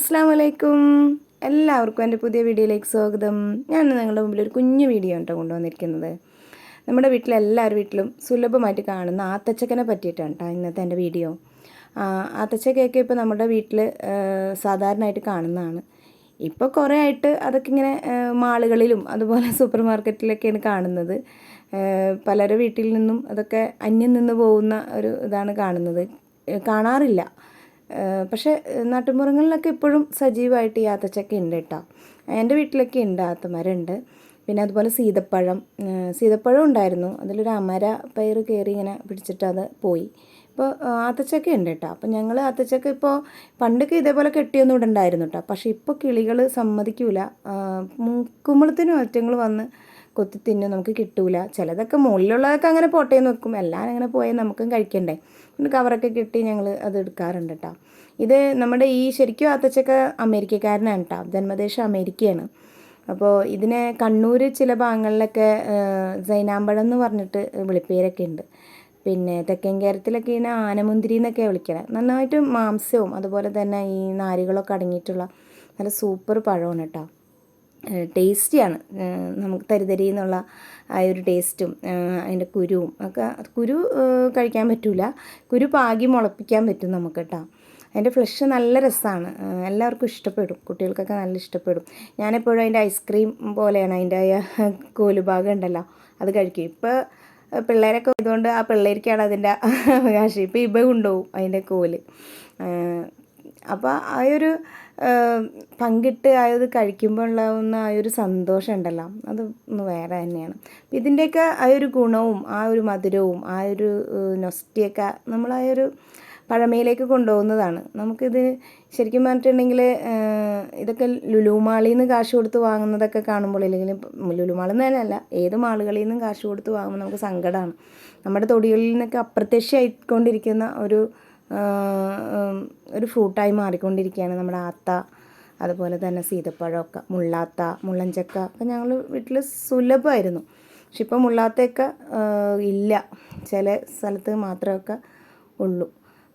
അസ്സാം വലൈക്കും എല്ലാവർക്കും എന്റെ പുതിയ വീഡിയോയിലേക്ക് സ്വാഗതം. ഞാൻ നിങ്ങളുടെ മുമ്പിൽ ഒരു കുഞ്ഞു വീഡിയോ കേട്ടോ കൊണ്ടുവന്നിരിക്കുന്നത്. നമ്മുടെ വീട്ടിലെ എല്ലാവരും വീട്ടിലും സുലഭമായിട്ട് കാണുന്ന ആത്തച്ചക്കനെ പറ്റിയിട്ടാണ് കേട്ടോ ഇന്നത്തെ എന്റെ വീഡിയോ. ആത്തച്ചക്കയൊക്കെ ഇപ്പോൾ നമ്മുടെ വീട്ടിൽ സാധാരണയായിട്ട് കാണുന്നതാണ്. ഇപ്പോൾ കുറേ ആയിട്ട് അതൊക്കെ ഇങ്ങനെ മാളുകളിലും അതുപോലെ സൂപ്പർ മാർക്കറ്റിലൊക്കെയാണ് കാണുന്നത്. പലരുടെ വീട്ടിൽ നിന്നും അതൊക്കെ അന്യം നിന്ന് പോകുന്ന ഒരു ഇതാണ് കാണുന്നത്. കാണാറില്ല. പക്ഷേ നാട്ടുമ്പുറങ്ങളിലൊക്കെ ഇപ്പോഴും സജീവമായിട്ട് ഈ ആത്തച്ചക്ക ഉണ്ട് കേട്ടോ. എന്റെ വീട്ടിലൊക്കെ ഉണ്ട് ആത്തമരമുണ്ട് പിന്നെ അതുപോലെ സീതപ്പഴം സീതപ്പഴം ഉണ്ടായിരുന്നു. അതിലൊരു അമര പയർ കയറി ഇങ്ങനെ പിടിച്ചിട്ട് അത് പോയി. ഇപ്പോൾ ആത്തച്ചക്ക ഉണ്ട് കേട്ടോ. അപ്പോൾ ഞങ്ങൾ ആത്തച്ചക്ക ഇപ്പോൾ പണ്ടൊക്കെ ഇതേപോലെ കെട്ടിയൊന്നും ഇടണ്ടായിരുന്നു കേട്ടോ. പക്ഷേ ഇപ്പോൾ കിളികൾ സമ്മതിക്കൂല. മുക്കുമ്പളത്തിനും ഒറ്റങ്ങൾ വന്ന് കൊത്തി തിന്നും നമുക്ക് കിട്ടൂല. ചിലതൊക്കെ മുകളിലുള്ളതൊക്കെ അങ്ങനെ പോട്ടേന്ന് വെക്കും. എല്ലാം അങ്ങനെ പോയാൽ നമുക്കും കഴിക്കണ്ടേ. പിന്നെ കവറൊക്കെ കിട്ടി ഞങ്ങൾ അത് എടുക്കാറുണ്ട് കേട്ടോ ഇത് നമ്മുടെ ഈ ശരിക്കും ആത്തച്ചക്ക അമേരിക്കക്കാരനാണ് കേട്ടോ ജന്മദേശം അമേരിക്കയാണ്. അപ്പോൾ ഇതിനെ കണ്ണൂർ ചില ഭാഗങ്ങളിലൊക്കെ സൈനാമ്പഴം എന്ന് പറഞ്ഞിട്ട് വിളിപ്പേരൊക്കെ ഉണ്ട്. പിന്നെ തെക്കൻ കേരളത്തിലൊക്കെ ഇതിനെ ആനമുന്തിരി എന്നൊക്കെ വിളിക്കണേ. നന്നായിട്ട് മാംസവും അതുപോലെ തന്നെ ഈ നാരുകളൊക്കെ അടങ്ങിയിട്ടുള്ള നല്ല സൂപ്പർ പഴമാണ് കേട്ടോ ടേസ്റ്റിയാണ്. നമുക്ക് തരിതരി എന്നുള്ള ആ ഒരു ടേസ്റ്റും അതിന്റെ കുരുവും ഒക്കെ കുരു കഴിക്കാൻ പറ്റില്ല കുരു പാകി മുളപ്പിക്കാൻ പറ്റും നമുക്ക് കേട്ടോ അതിന്റെ ഫ്ലഷ് നല്ല രസമാണ് എല്ലാവർക്കും ഇഷ്ടപ്പെടും. കുട്ടികൾക്കൊക്കെ നല്ല ഇഷ്ടപ്പെടും. ഞാനെപ്പോഴും അതിന്റെ ഐസ്ക്രീം പോലെയാണ് അതിന്റെ കോലുഭാഗം ഉണ്ടല്ലോ അത് കഴിക്കും. ഇപ്പോൾ പിള്ളേരൊക്കെ ഇതുകൊണ്ട് ആ പിള്ളേർക്കാണ് അതിന്റെ അവകാശം. ഇപ്പോൾ ഇവ കൊണ്ടുപോകും അതിന്റെ കോൽ. അപ്പോൾ ആ ഒരു പങ്കിട്ട് ആ ഇത് കഴിക്കുമ്പോൾ ഉണ്ടാകുന്ന ആ ഒരു സന്തോഷം ഉണ്ടല്ലോ അത് ഒന്ന് വേറെ തന്നെയാണ്. ഇതിന്റെയൊക്കെ ആ ഒരു ഗുണവും ആ ഒരു മധുരവും ആ ഒരു നൊസ്റ്റിയൊക്കെ നമ്മൾ ആ ഒരു പഴമയിലേക്ക് കൊണ്ടുപോകുന്നതാണ്. നമുക്കിത് ശരിക്കും പറഞ്ഞിട്ടുണ്ടെങ്കിൽ ഇതൊക്കെ ലുലുമാളിൽ നിന്ന് കാശ് കൊടുത്ത് വാങ്ങുന്നതൊക്കെ കാണുമ്പോൾ ഇല്ലെങ്കിൽ ലുലുമാളിൽ നിന്ന് തന്നെയല്ല ഏത് മാളുകളിൽ നിന്നും കാശ് കൊടുത്ത് വാങ്ങുമ്പോൾ നമുക്ക് സങ്കടമാണ്. നമ്മുടെ തൊടികളിൽ നിന്നൊക്കെ അപ്രത്യക്ഷമായിക്കൊണ്ടിരിക്കുന്ന ഒരു ഒരു ഫ്രൂട്ടായി മാറിക്കൊണ്ടിരിക്കുകയാണ് നമ്മുടെ ആത്ത അതുപോലെ തന്നെ സീതപ്പഴമൊക്കെ മുള്ളാത്ത മുള്ളഞ്ചക്ക ഒക്കെ ഞങ്ങൾ വീട്ടിൽ സുലഭമായിരുന്നു. പക്ഷെ ഇപ്പോൾ മുള്ളാത്തയൊക്കെ ഇല്ല. ചില സ്ഥലത്ത് മാത്രമൊക്കെ ഉള്ളൂ.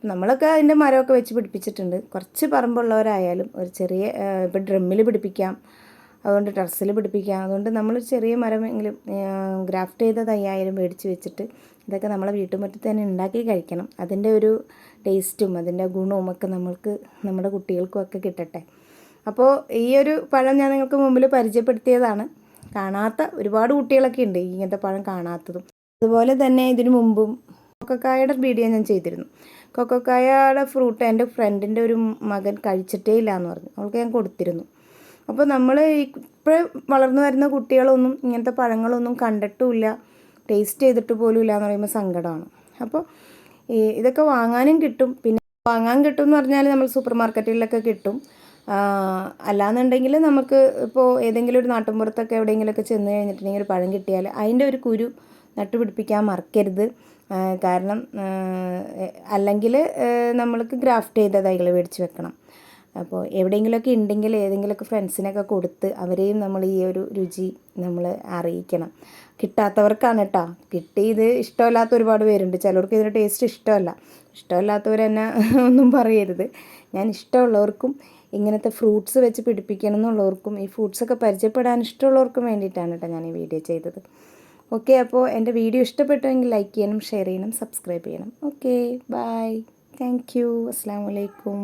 നമ്മളൊക്കെ അതിന്റെ മരമൊക്കെ വെച്ച് പിടിപ്പിച്ചിട്ടുണ്ട്. കുറച്ച് പറമ്പുള്ളവരായാലും ഒരു ചെറിയ ഇപ്പോൾ ഡ്രമ്മിൽ പിടിപ്പിക്കാം. അതുകൊണ്ട് ടെറസിൽ പിടിപ്പിക്കാം. അതുകൊണ്ട് നമ്മൾ ചെറിയ മരമെങ്കിലും ഗ്രാഫ്റ്റ് ചെയ്ത തൈയായാലും മേടിച്ച് വെച്ചിട്ട് ഇതൊക്കെ നമ്മളെ വീട്ടുമുറ്റത്ത് തന്നെ ഉണ്ടാക്കി കഴിക്കണം. അതിന്റെ ഒരു ടേസ്റ്റും അതിന്റെ ഗുണവും ഒക്കെ നമ്മൾക്ക് നമ്മുടെ കുട്ടികൾക്കും ഒക്കെ കിട്ടട്ടെ. അപ്പോൾ ഈ ഒരു പഴം ഞാൻ നിങ്ങൾക്ക് മുമ്പിൽ പരിചയപ്പെടുത്തിയതാണ്. കാണാത്ത ഒരുപാട് കുട്ടികളൊക്കെ ഉണ്ട് ഇങ്ങനത്തെ പഴം കാണാത്തതും. അതുപോലെ തന്നെ ഇതിനു മുമ്പും കൊക്കക്കായയുടെ വീഡിയോ ഞാൻ ചെയ്തിരുന്നു. കൊക്കക്കായയുടെ ഫ്രൂട്ട് എന്റെ ഫ്രണ്ടിന്റെ ഒരു മകൻ കഴിച്ചിട്ടേ ഇല്ല എന്ന് പറഞ്ഞു. അവൾക്ക് ഞാൻ കൊടുത്തിരുന്നു. അപ്പോൾ നമ്മൾ ഇപ്പോൾ വളർന്നു വരുന്ന കുട്ടികളൊന്നും ഇങ്ങനത്തെ പഴങ്ങളൊന്നും കണ്ടിട്ടുമില്ല. ടേസ്റ്റ് ചെയ്തിട്ട് പോലും ഇല്ല എന്ന് പറയുമ്പോൾ സങ്കടമാണ് അപ്പോൾ ഇതൊക്കെ വാങ്ങാനും കിട്ടും. പിന്നെ വാങ്ങാൻ കിട്ടും എന്ന് പറഞ്ഞാൽ നമ്മൾ സൂപ്പർ മാർക്കറ്റുകളിലൊക്കെ കിട്ടും അല്ലാന്നുണ്ടെങ്കിൽ നമുക്ക് ഇപ്പോൾ ഏതെങ്കിലും ഒരു നാട്ടുമ്പുറത്തൊക്കെ എവിടെയെങ്കിലുമൊക്കെ ചെന്ന് കഴിഞ്ഞിട്ടുണ്ടെങ്കിൽ ഒരു പഴം കിട്ടിയാൽ അതിന്റെ ഒരു കുരു നട്ടുപിടിപ്പിക്കാൻ മറക്കരുത്. കാരണം അല്ലെങ്കിൽ നമ്മൾക്ക് ഗ്രാഫ്റ്റ് ചെയ്ത തൈകൾ മേടിച്ച് വെക്കണം. അപ്പോൾ എവിടെയെങ്കിലുമൊക്കെ ഉണ്ടെങ്കിൽ ഏതെങ്കിലുമൊക്കെ ഫ്രണ്ട്സിനൊക്കെ കൊടുത്ത് അവരെയും നമ്മൾ ഈ ഒരു രുചി നമ്മൾ അറിയിക്കണം. കിട്ടാത്തവർക്കാണ് കേട്ടോ. കിട്ടി ഇത് ഇഷ്ടമല്ലാത്ത ഒരുപാട് പേരുണ്ട്. ചിലർക്ക് ഇതിന്റെ ടേസ്റ്റ് ഇഷ്ടമല്ല. ഇഷ്ടമല്ലാത്തവർ തന്നെ ഒന്നും പറയരുത്. ഞാൻ ഇഷ്ടമുള്ളവർക്കും ഇങ്ങനത്തെ ഫ്രൂട്ട്സ് വെച്ച് പിടിപ്പിക്കണം എന്നുള്ളവർക്കും ഈ ഫ്രൂട്ട്സൊക്കെ പരിചയപ്പെടാൻ ഇഷ്ടമുള്ളവർക്കും വേണ്ടിയിട്ടാണ് കേട്ടോ ഞാൻ ഈ വീഡിയോ ചെയ്തത്. ഓക്കെ അപ്പോൾ എന്റെ വീഡിയോ ഇഷ്ടപ്പെട്ടുവെങ്കിൽ ലൈക്ക് ചെയ്യണം ഷെയർ ചെയ്യണം സബ്സ്ക്രൈബ് ചെയ്യണം ഓക്കെ ബായ് താങ്ക് യു അസ്സാം വലൈക്കും